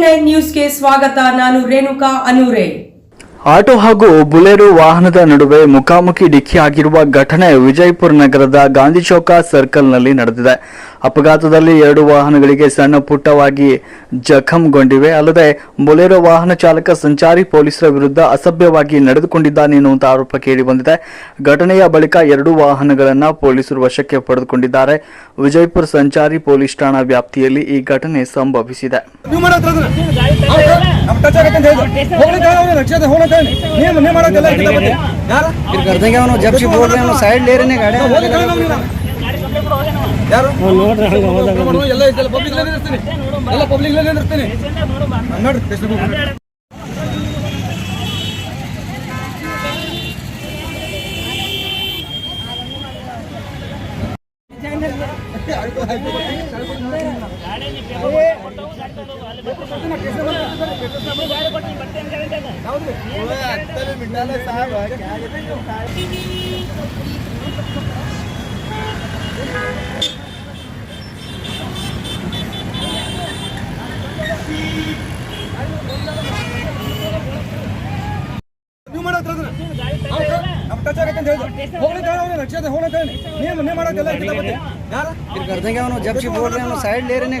Nine ನ್ಯೂಸ್ಗೆ ಸ್ವಾಗತ. ನಾನು ರೇಣುಕಾ ಅನೂರೆ. ಆಟೋ ಹಾಗೂ ಬುಲೆರೋ ವಾಹನದ ನಡುವೆ ಮುಖಾಮುಖಿ ಡಿಕ್ಕಿಯಾಗಿರುವ ಘಟನೆ ವಿಜಯಪುರ ನಗರದ ಗಾಂಧಿ ಚೌಕ ಸರ್ಕಲ್ನಲ್ಲಿ ನಡೆದಿದೆ. ಅಪಘಾತದಲ್ಲಿ ಎರಡು ವಾಹನಗಳಿಗೆ ಸಣ್ಣ ಪುಟ್ಟವಾಗಿ ಜಖಂಗೊಂಡಿವೆ ಅಲ್ಲದೆ ಬುಲೆರೋ ವಾಹನ ಚಾಲಕ ಸಂಚಾರಿ ಪೊಲೀಸರ ವಿರುದ್ಧ ಅಸಭ್ಯವಾಗಿ ನಡೆದುಕೊಂಡಿದ್ದಾನೆ ಎನ್ನುವಂತ ಆರೋಪ ಕೇಳಿಬಂದಿದೆ ಘಟನೆಯ ಬಳಿಕ ಎರಡೂ ವಾಹನಗಳನ್ನು ಪೊಲೀಸರು ವಶಕ್ಕೆ ಪಡೆದುಕೊಂಡಿದ್ದಾರೆ ವಿಜಯಪುರ ಸಂಚಾರಿ ಪೊಲೀಸ್ ಠಾಣಾ ವ್ಯಾಪ್ತಿಯಲ್ಲಿ ಈ ಘಟನೆ ಸಂಭವಿಸಿದೆ ನೀವು ಮಾಡತ್ರ ನಮ್ಮ ಟಚ್ ಆಗತ್ತೆ ಅಂತ ಹೇಳಿದ್ರು ಹೋಗ್ಲಿಕ್ಕೆ ಅವ್ನು ರಕ್ಷಣೆ ಹೋಗ್ಲಿಕ್ಕೆ ನೀವು ನೀವು ಮಾಡೋದೆಲ್ಲ ಇದಕ್ಕೆ ಬಂದೆ ಯಾರು फिर कर देंगे उन्होंने जब से बोल रहे हैं साइड ले रहे हैं गाड़ी ಹೋಗ್ಲಿಕ್ಕೆ ನಾವು ನೀವು ಯಾರು? ನೋಡ್ರಿ ಎಲ್ಲ ಪಬ್ಲಿಕ್ ಲೈನ್ ಇರ್ತೀನಿ ಎಲ್ಲ ಪಬ್ಲಿಕ್ ಲೈನ್ ಇರ್ತೀನಿ ನೋಡ್ರಿ ನೀವು ಟಚ್ ಅಂತ ಹೇಳಿದ್ರು. ರಕ್ಷತೆ ಸೈಡ್ ಲೇರೇನೆ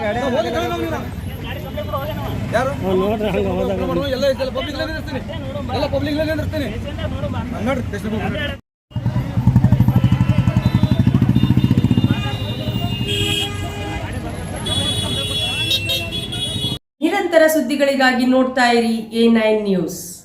ಪಬ್ಲಿಕ್ ಪಬ್ಲಿಕ್ ನಿರಂತರ ಸುದ್ದಿಗಳಿಗಾಗಿ ನೋಡ್ತಾ ಇರಿ ಎ ನೈನ್ ನ್ಯೂಸ್.